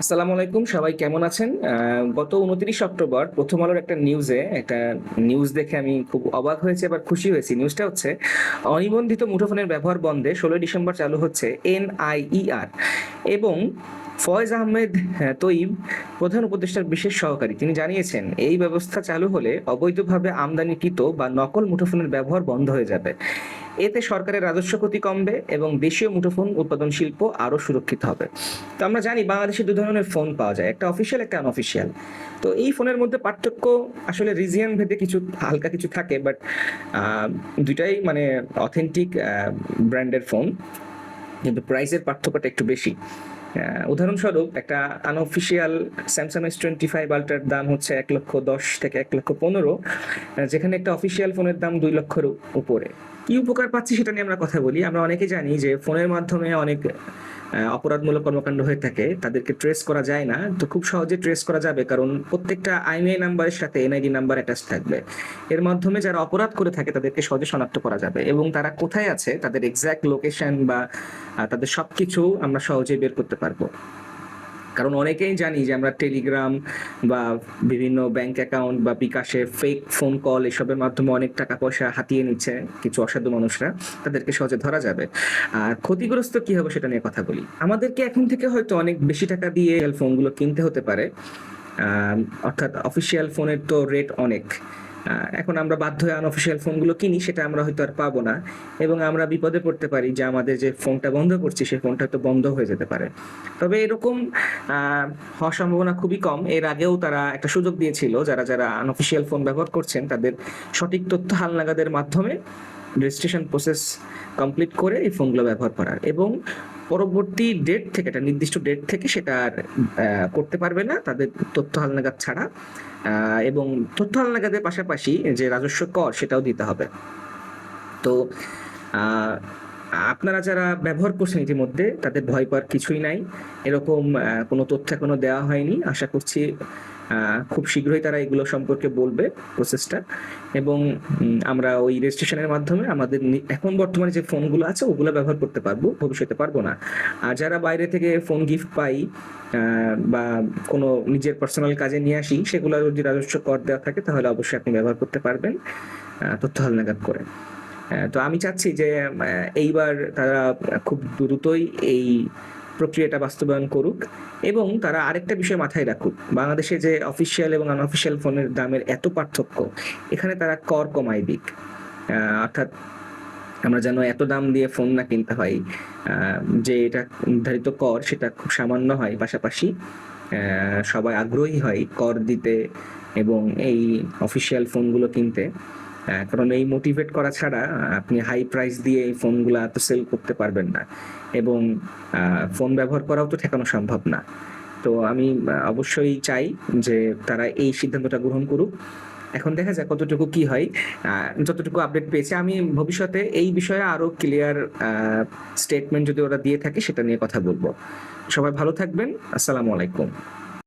আসসালামু আলাইকুম সবাই কেমন আছেন? গত উনত্রিশ অক্টোবর প্রথম আলোর একটা নিউজে একটা নিউজ দেখে আমি খুব অবাক হয়েছে আবার খুশি হয়েছি। নিউজটা হচ্ছে অনিবন্ধিত মুঠোফোনের ব্যবহার বন্ধে ষোলোই ডিসেম্বর চালু হচ্ছে এনআইইআর এবং ফয়েজ আহমেদ আহ, তৈব প্রধান উপদেষ্টার বিশেষ সহকারী। তিনি জানিয়েছেন এই ব্যবস্থা চালু হলে অবৈধভাবে আমদানিকৃত বা নকল মুঠোফোনের ব্যবহার বন্ধ হয়ে যাবে। এতে সরকারের রাজস্ব ক্ষতি কমবে এবং দেশীয় মুঠোফোন উৎপাদন শিল্প আরও সুরক্ষিত হবে। তো আমরা জানি বাংলাদেশে দু ধরনের ফোন পাওয়া যায়, একটা অফিসিয়াল, একটা আনঅফিসিয়াল। তো এই ফোনের মধ্যে পার্থক্য আসলে রিজিয়ন ভেদে কিছু, হালকা কিছু থাকে, বাট দুইটাই মানে অথেন্টিক ব্র্যান্ডের ফোন। কিন্তু প্রাইসের পার্থক্যটা একটু বেশি। উদাহরণস্বরূপ একটা unofficial Samsung S twenty five আল্ট্রার দাম হচ্ছে এক লক্ষ দশ থেকে এক লক্ষ পনেরো যেখানে একটা অফিসিয়াল ফোনের দাম দুই লক্ষের উপরে। কি উপকার পাচ্ছি সেটা নিয়ে আমরা কথা বলি। আমরা অনেকে জানি যে ফোনের মাধ্যমে অনেক অপরাধমূলক কর্মকাণ্ড হয়ে থাকে, তাদেরকে ট্রেস করা যায় না। তো খুব সহজে ট্রেস করা যাবে, কারণ প্রত্যেকটা আইএমআই নাম্বারের সাথে এনআইডি নাম্বার অ্যাটাচ থাকবে। এর মাধ্যমে যারা অপরাধ করে থাকে, তাদেরকে সহজে শনাক্ত করা যাবে এবং তারা কোথায় আছে, তাদের এক্সাক্ট লোকেশন বা তাদের সবকিছু আমরা সহজেই বের করতে পারব। কারণ অনেকেই জানি যে আমরা টেলিগ্রাম বা বিভিন্ন ব্যাংক অ্যাকাউন্ট বা বিকাশে ফেক ফোন কল এসবের মাধ্যমে অনেক টাকা পয়সা হাতিয়ে নিচ্ছে কিছু অসাধু মানুষরা, তাদেরকে সহজে ধরা যাবে। আর ক্ষতিগ্রস্ত কি হবে সেটা নিয়ে কথা বলি। আমাদেরকে এখন থেকে হয়তো অনেক বেশি টাকা দিয়ে ফোনগুলো কিনতে হতে পারে। অর্থাৎ অফিসিয়াল ফোনের তো রেট অনেক। এখন আমরা বাধ্য হয়ে আনঅফিসিয়াল ফোনগুলো কিনি, সেটা আমরা হয়তো আর পাবো না। এবং আমরা বিপদে পড়তে পারি যে আমাদের যে ফোনটা বন্ধ করছি, সেই ফোনটা হয়তো বন্ধ হয়ে যেতে পারে। তবে এরকম হওয়ার সম্ভাবনা খুবই কম। এর আগেও তারা একটা সুযোগ দিয়েছিল, যারা যারা আনঅফিসিয়াল ফোন ব্যবহার করছেন, তাদের সঠিক তথ্য হালনাগাদের মাধ্যমে রেজিস্ট্রেশন প্রসেস কমপ্লিট করে এই ফোনগুলো ব্যবহার করার। এবং পরবর্তী ডেট থেকে, একটা নির্দিষ্ট ডেট থেকে সেটা করতে পারবে না। তাদের তথ্য হালনাগাদ ছাড়া। এবং তথ্য হালনাগাদের পাশাপাশি যে রাজস্ব কর, সেটাও দিতে হবে। তো আপনারা যারা ব্যবহার করছেন ইতিমধ্যে, তাদের ভয় পাওয়ার কিছুই নাই। এরকম কোনো তথ্য এখনও দেওয়া হয়নি। আশা করছি খুব শীঘ্রই তারা এগুলো সম্পর্কে বলবে প্রসেসটা এবং আমরা ওই রেজিস্ট্রেশনের মাধ্যমে আমাদের এখন বর্তমানে যে ফোনগুলো আছে, ওগুলো ব্যবহার করতে পারব, ভবিষ্যতে পারব না। আর যারা বাইরে থেকে ফোন গিফট পাই বা কোনো নিজের পার্সোনাল কাজে নিয়ে আসি সেগুলো যদি রাজস্ব কর দেওয়া থাকে, তাহলে অবশ্যই আপনি ব্যবহার করতে পারবেন তথ্য হালনাগাদ করে। তো আমি চাচ্ছি যে এইবার তারা খুব দ্রুতই এই প্রক্রিয়াটা বাস্তবায়ন করুক এবং তারা আরেকটা বিষয় মাথায় রাখুক। বাংলাদেশে যে অফিসিয়াল এবং আনঅফিসিয়াল ফোনের দামের এত পার্থক্য, এখানে তারা কর কমায় দিক। অর্থাৎ আমরা যেন এত দাম দিয়ে ফোন না কিনতে হয় যে এটা নির্ধারিত কর সেটা খুব সামান্য হয়। পাশাপাশি সবাই আগ্রহী হয় কর দিতে এবং এই অফিসিয়াল ফোনগুলো কিনতে। কারণ এই মোটিভেট করা ছাড়া আপনি হাই প্রাইস দিয়ে এই ফোনগুলো এত সেল করতে পারবেন না। এবং ফোন ব্যবহার করাও তো ঠেকানো সম্ভব না। তো আমি অবশ্যই চাই যে তারা এই সিদ্ধান্তটা গ্রহণ করুক। এখন দেখা যাক কতটুকু কি হয়। যতটুকু আপডেট পেয়েছে, আমি ভবিষ্যতে এই বিষয়ে আরও ক্লিয়ার স্টেটমেন্ট যদি ওরা দিয়ে থাকে, সেটা নিয়ে কথা বলব। সবাই ভালো থাকবেন। আসসালামু আলাইকুম।